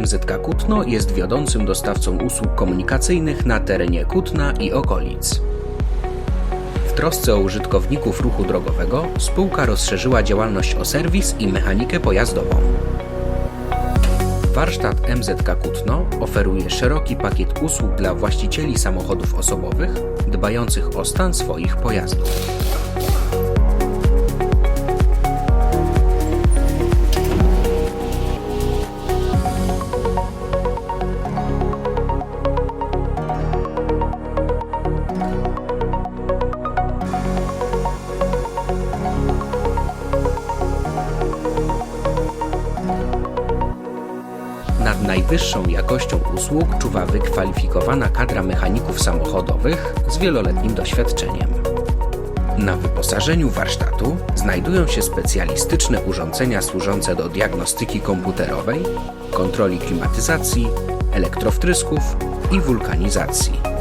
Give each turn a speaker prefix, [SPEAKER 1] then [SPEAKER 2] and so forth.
[SPEAKER 1] MZK Kutno jest wiodącym dostawcą usług komunikacyjnych na terenie Kutna i okolic. W trosce o użytkowników ruchu drogowego spółka rozszerzyła działalność o serwis i mechanikę pojazdową. Warsztat MZK Kutno oferuje szeroki pakiet usług dla właścicieli samochodów osobowych dbających o stan swoich pojazdów. Najwyższą jakością usług czuwa wykwalifikowana kadra mechaników samochodowych z wieloletnim doświadczeniem. Na wyposażeniu warsztatu znajdują się specjalistyczne urządzenia służące do diagnostyki komputerowej, kontroli klimatyzacji, elektrowtrysków i wulkanizacji.